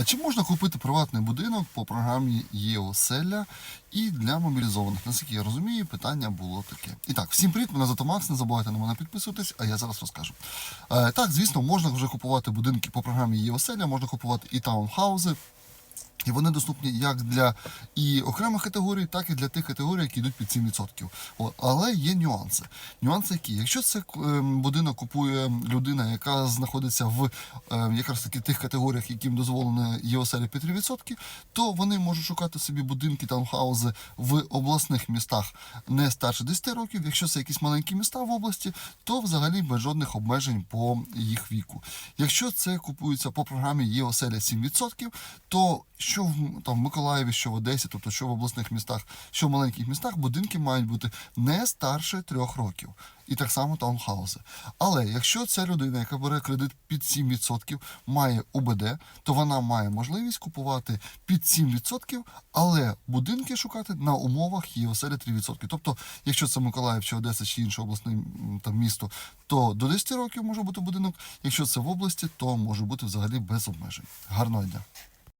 А чи можна купити приватний будинок по програмі ЄОСЕЛЯ і для мобілізованих? Наскільки я розумію, питання було таке. І так, всім привіт, мене звати Макс, не забувайте на мене підписуватись, а я зараз розкажу. Е, так, звісно, можна вже купувати будинки по програмі ЄОСЕЛЯ, можна купувати і таунхаузи. І вони доступні як для і окремих категорій, так і для тих категорій, які йдуть під 7%. От. Але є нюанси. Нюанси які? Якщо це ем, будинок купує людина, яка знаходиться в ем, якраз таки тих категоріях, яким дозволено ЄОСЕЛі під 3%, то вони можуть шукати собі будинки, таунхаузи в обласних містах не старше 10 років. Якщо це якісь маленькі міста в області, то взагалі без жодних обмежень по їх віку. Якщо це купується по програмі ЄОСЕЛЯ 7%, то що в там Миколаєві, що в Одесі, тобто що в обласних містах, що в маленьких містах, будинки мають бути не старше трьох років. І так само таунхауси. Але якщо ця людина, яка бере кредит під 7%, має УБД, то вона має можливість купувати під 7%, але будинки шукати на умовах ЄОСЕЛя 3%. Тобто, якщо це Миколаїв чи Одеса чи інше обласне там, місто, то до 10 років може бути будинок. Якщо це в області, то може бути взагалі без обмежень. Гарного дня.